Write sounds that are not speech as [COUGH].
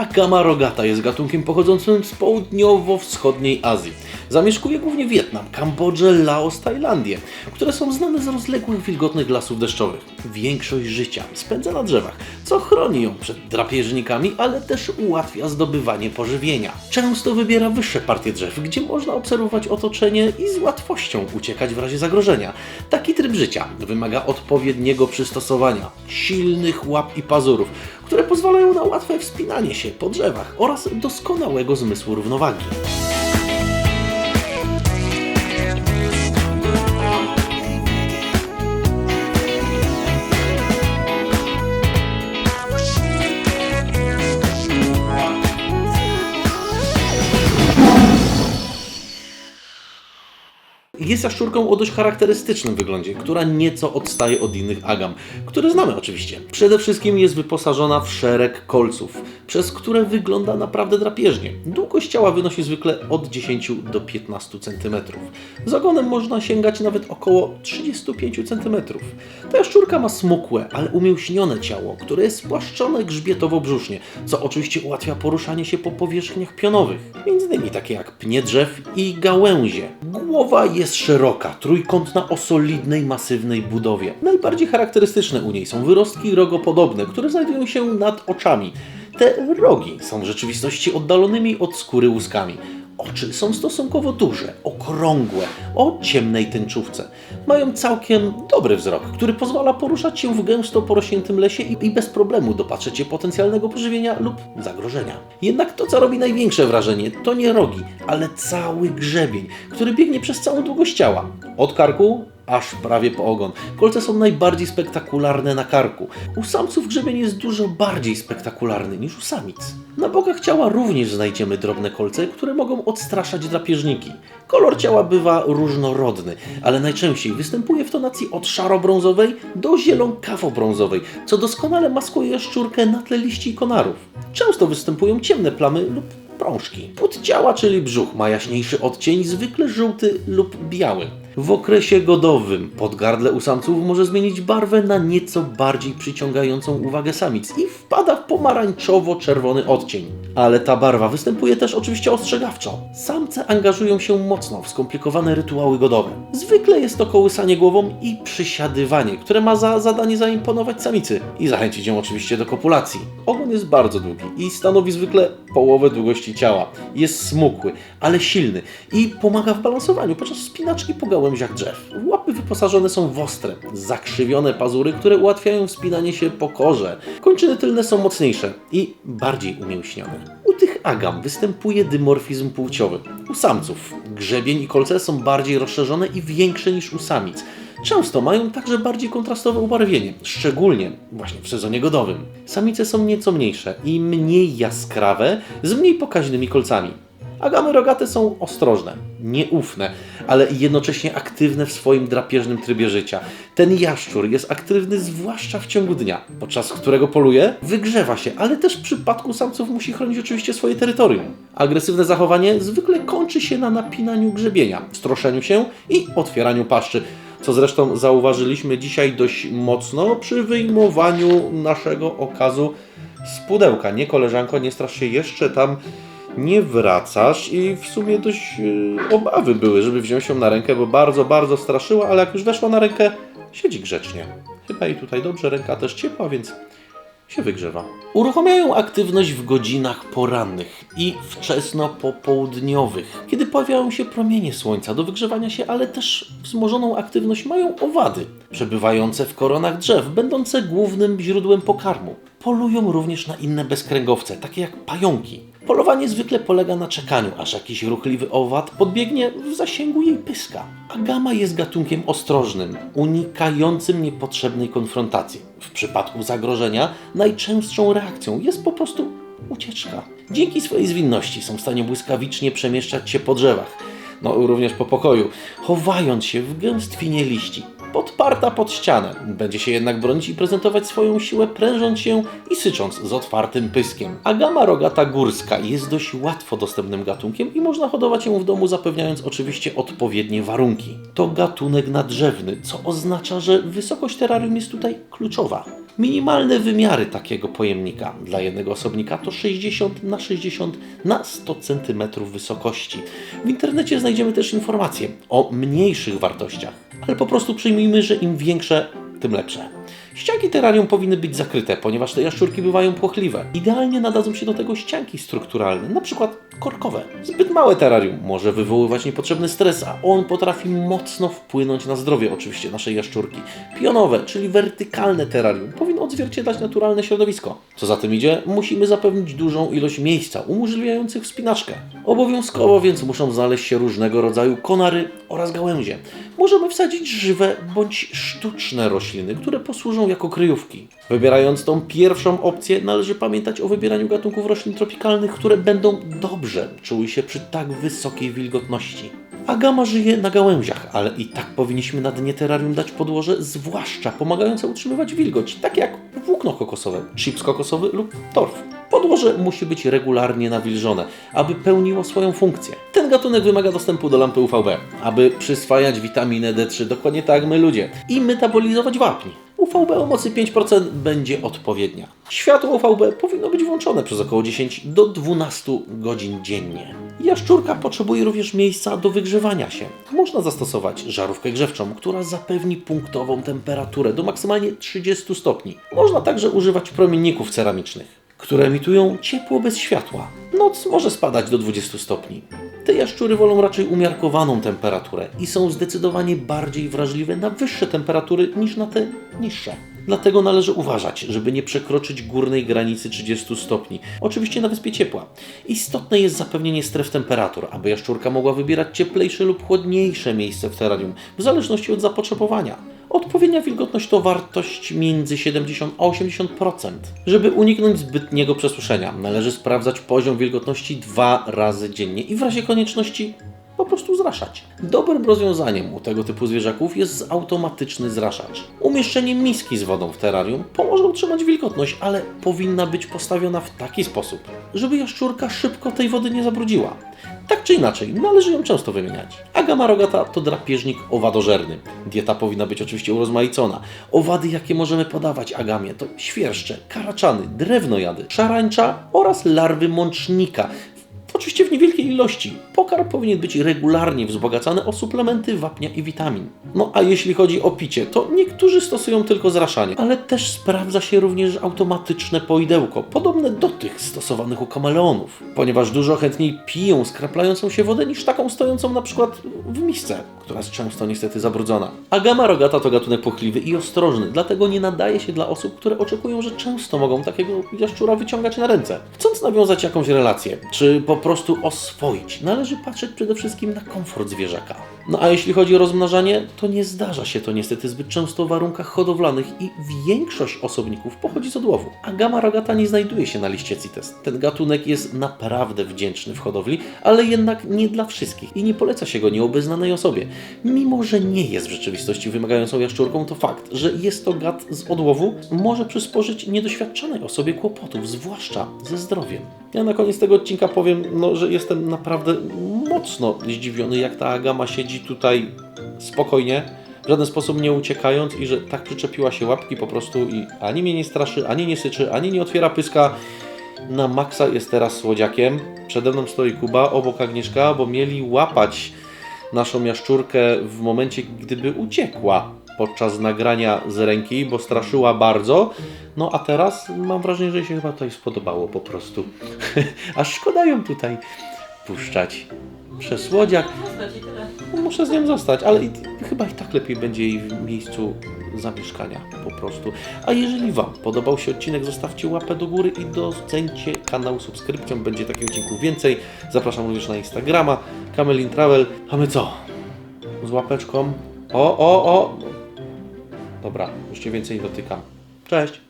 Agama rogata jest gatunkiem pochodzącym z południowo-wschodniej Azji. Zamieszkuje głównie Wietnam, Kambodżę, Laos, Tajlandię, które są znane z rozległych, wilgotnych lasów deszczowych. Większość życia spędza na drzewach, co chroni ją przed drapieżnikami, ale też ułatwia zdobywanie pożywienia. Często wybiera wyższe partie drzew, gdzie można obserwować otoczenie i z łatwością uciekać w razie zagrożenia. Taki tryb życia wymaga odpowiedniego przystosowania, silnych łap i pazurów, które pozwalają na łatwe wspinanie się po drzewach oraz doskonałego zmysłu równowagi. Jest jaszczurką o dość charakterystycznym wyglądzie, która nieco odstaje od innych agam, które znamy oczywiście. Przede wszystkim jest wyposażona w szereg kolców, przez które wygląda naprawdę drapieżnie. Długość ciała wynosi zwykle od 10 do 15 cm. Z ogonem można sięgać nawet około 35 cm. Ta jaszczurka ma smukłe, ale umięśnione ciało, które jest spłaszczone grzbietowo-brzusznie, co oczywiście ułatwia poruszanie się po powierzchniach pionowych, między takie jak pnie drzew i gałęzie. Głowa jest szeroka, trójkątna o solidnej, masywnej budowie. Najbardziej charakterystyczne u niej są wyrostki rogopodobne, które znajdują się nad oczami. Te rogi są w rzeczywistości oddalonymi od skóry łuskami. Oczy są stosunkowo duże, okrągłe, o ciemnej tęczówce. Mają całkiem dobry wzrok, który pozwala poruszać się w gęsto porośniętym lesie i, i bez problemu dopatrzeć się potencjalnego pożywienia lub zagrożenia. Jednak to, co robi największe wrażenie, to nie rogi, ale cały grzebień, który biegnie przez całą długość ciała. Od karku aż prawie po ogon. Kolce są najbardziej spektakularne na karku. U samców grzebień jest dużo bardziej spektakularny niż u samic. Na bokach ciała również znajdziemy drobne kolce, które mogą odstraszać drapieżniki. Kolor ciała bywa różnorodny, ale najczęściej występuje w tonacji od szaro-brązowej do zielonkawo-brązowej, co doskonale maskuje szczurkę na tle liści i konarów. Często występują ciemne plamy lub prążki. Płód ciała, czyli brzuch, ma jaśniejszy odcień, zwykle żółty lub biały. W okresie godowym podgardle u samców może zmienić barwę na nieco bardziej przyciągającą uwagę samic i wpada w pomarańczowo-czerwony odcień. Ale ta barwa występuje też oczywiście ostrzegawczo. Samce angażują się mocno w skomplikowane rytuały godowe. Zwykle jest to kołysanie głową i przysiadywanie, które ma za zadanie zaimponować samicy i zachęcić ją oczywiście do kopulacji. Ogon jest bardzo długi i stanowi zwykle połowę długości ciała. Jest smukły, ale silny i pomaga w balansowaniu podczas spinaczki po gałęziach drzew. Łapy wyposażone są w ostre, zakrzywione pazury, które ułatwiają wspinanie się po korze. Kończyny tylne są mocniejsze i bardziej umięśnione. U tych agam występuje dymorfizm płciowy. U samców grzebień i kolce są bardziej rozszerzone i większe niż u samic. Często mają także bardziej kontrastowe ubarwienie, szczególnie właśnie w sezonie godowym. Samice są nieco mniejsze i mniej jaskrawe, z mniej pokaźnymi kolcami. Agamy rogate są ostrożne, nieufne, ale jednocześnie aktywne w swoim drapieżnym trybie życia. Ten jaszczur jest aktywny zwłaszcza w ciągu dnia, podczas którego poluje, wygrzewa się, ale też w przypadku samców musi chronić oczywiście swoje terytorium. Agresywne zachowanie zwykle kończy się na napinaniu grzebienia, stroszeniu się i otwieraniu paszczy, co zresztą zauważyliśmy dzisiaj dość mocno przy wyjmowaniu naszego okazu z pudełka. Nie koleżanko, nie strasz się jeszcze tam nie wracasz i w sumie dość yy, obawy były, żeby wziąć ją na rękę, bo bardzo, bardzo straszyła, ale jak już weszła na rękę, siedzi grzecznie. Chyba i tutaj dobrze, ręka też ciepła, więc się wygrzewa. Uruchamiają aktywność w godzinach porannych i wczesno-popołudniowych, kiedy pojawiają się promienie słońca do wygrzewania się, ale też wzmożoną aktywność mają owady, przebywające w koronach drzew, będące głównym źródłem pokarmu. Polują również na inne bezkręgowce, takie jak pająki. Polowanie zwykle polega na czekaniu, aż jakiś ruchliwy owad podbiegnie w zasięgu jej pyska. Agama jest gatunkiem ostrożnym, unikającym niepotrzebnej konfrontacji. W przypadku zagrożenia najczęstszą reakcją jest po prostu ucieczka. Dzięki swojej zwinności są w stanie błyskawicznie przemieszczać się po drzewach, no również po pokoju, chowając się w gęstwinie liści. Podparta pod ścianę, będzie się jednak bronić i prezentować swoją siłę, prężąc się i sycząc z otwartym pyskiem. Agama rogata górska jest dość łatwo dostępnym gatunkiem i można hodować ją w domu, zapewniając oczywiście odpowiednie warunki. To gatunek nadrzewny, co oznacza, że wysokość terrarium jest tutaj kluczowa. Minimalne wymiary takiego pojemnika dla jednego osobnika to 60 na 60 na 100 cm wysokości. W internecie znajdziemy też informacje o mniejszych wartościach, ale po prostu przyjmijmy, że im większe, tym lepsze. Ścianki terrarium powinny być zakryte, ponieważ te jaszczurki bywają płochliwe. Idealnie nadadzą się do tego ścianki strukturalne, na przykład korkowe. Zbyt małe terrarium może wywoływać niepotrzebny stres, a on potrafi mocno wpłynąć na zdrowie oczywiście naszej jaszczurki. Pionowe, czyli wertykalne terrarium, powinno odzwierciedlać naturalne środowisko. Co za tym idzie, musimy zapewnić dużą ilość miejsca umożliwiających wspinaczkę. Obowiązkowo więc muszą znaleźć się różnego rodzaju konary oraz gałęzie. Możemy wsadzić żywe bądź sztuczne rośliny, które posłużą jako kryjówki. Wybierając tą pierwszą opcję, należy pamiętać o wybieraniu gatunków roślin tropikalnych, które będą dobrze czuły się przy tak wysokiej wilgotności. Agama żyje na gałęziach, ale i tak powinniśmy na dnie terrarium dać podłoże, zwłaszcza pomagające utrzymywać wilgoć, tak jak włókno kokosowe, chips kokosowy lub torf. Podłoże musi być regularnie nawilżone, aby pełniło swoją funkcję. Ten gatunek wymaga dostępu do lampy UVB, aby przyswajać witaminę D3 dokładnie tak jak my ludzie i metabolizować wapń. UVB o mocy 5% będzie odpowiednia. Światło UVB powinno być włączone przez około 10 do 12 godzin dziennie. Jaszczurka potrzebuje również miejsca do wygrzewania się. Można zastosować żarówkę grzewczą, która zapewni punktową temperaturę do maksymalnie 30 stopni. Można także używać promienników ceramicznych które emitują ciepło bez światła. Noc może spadać do 20 stopni. Te jaszczury wolą raczej umiarkowaną temperaturę i są zdecydowanie bardziej wrażliwe na wyższe temperatury niż na te niższe. Dlatego należy uważać, żeby nie przekroczyć górnej granicy 30 stopni. Oczywiście na wyspie ciepła. Istotne jest zapewnienie stref temperatur, aby jaszczurka mogła wybierać cieplejsze lub chłodniejsze miejsce w terrarium, w zależności od zapotrzebowania. Odpowiednia wilgotność to wartość między 70 a 80%. Żeby uniknąć zbytniego przesuszenia, należy sprawdzać poziom wilgotności dwa razy dziennie i w razie konieczności po prostu zraszać. Dobrym rozwiązaniem u tego typu zwierzaków jest automatyczny zraszacz. Umieszczenie miski z wodą w terrarium pomoże utrzymać wilgotność, ale powinna być postawiona w taki sposób, żeby jaszczurka szybko tej wody nie zabrudziła. Tak czy inaczej, należy ją często wymieniać. Agama rogata to drapieżnik owadożerny. Dieta powinna być oczywiście urozmaicona. Owady, jakie możemy podawać agamie, to świerszcze, karaczany, drewnojady, szarańcza oraz larwy mącznika. Oczywiście w ilości. Pokarm powinien być regularnie wzbogacany o suplementy wapnia i witamin. No a jeśli chodzi o picie, to niektórzy stosują tylko zraszanie, ale też sprawdza się również automatyczne poidełko, podobne do tych stosowanych u kameleonów, ponieważ dużo chętniej piją skraplającą się wodę niż taką stojącą na przykład w misce, która jest często niestety zabrudzona. Agama rogata to gatunek płochliwy i ostrożny, dlatego nie nadaje się dla osób, które oczekują, że często mogą takiego jaszczura wyciągać na ręce. Chcąc nawiązać jakąś relację, czy po prostu oswoić, należy patrzeć przede wszystkim na komfort zwierzaka. No a jeśli chodzi o rozmnażanie, to nie zdarza się to niestety zbyt często w warunkach hodowlanych i większość osobników pochodzi z odłowu. A gama rogata nie znajduje się na liście CITES. Ten gatunek jest naprawdę wdzięczny w hodowli, ale jednak nie dla wszystkich i nie poleca się go nieobeznanej osobie. Mimo, że nie jest w rzeczywistości wymagającą jaszczurką, to fakt, że jest to gad z odłowu, może przysporzyć niedoświadczonej osobie kłopotów, zwłaszcza ze zdrowiem. Ja na koniec tego odcinka powiem, no, że jestem naprawdę mocno zdziwiony, jak ta Agama siedzi tutaj spokojnie, w żaden sposób nie uciekając i że tak przyczepiła się łapki po prostu i ani mnie nie straszy, ani nie syczy, ani nie otwiera pyska. Na maksa jest teraz słodziakiem. Przede mną stoi Kuba, obok Agnieszka, bo mieli łapać naszą jaszczurkę w momencie, gdyby uciekła podczas nagrania z ręki, bo straszyła bardzo. No a teraz mam wrażenie, że jej się chyba tutaj spodobało po prostu. [LAUGHS] Aż szkoda ją tutaj puszczać. Przesłodziak. Zostać i tyle. No, Muszę z nią zostać, ale i, chyba i tak lepiej będzie jej w miejscu zamieszkania po prostu. A jeżeli Wam podobał się odcinek, zostawcie łapę do góry i docencie kanał subskrypcją. Będzie takich odcinków więcej. Zapraszam również na Instagrama, Kamelin Travel. A my co? Z łapeczką. O, o, o! Dobra, już Cię więcej nie dotykam. Cześć!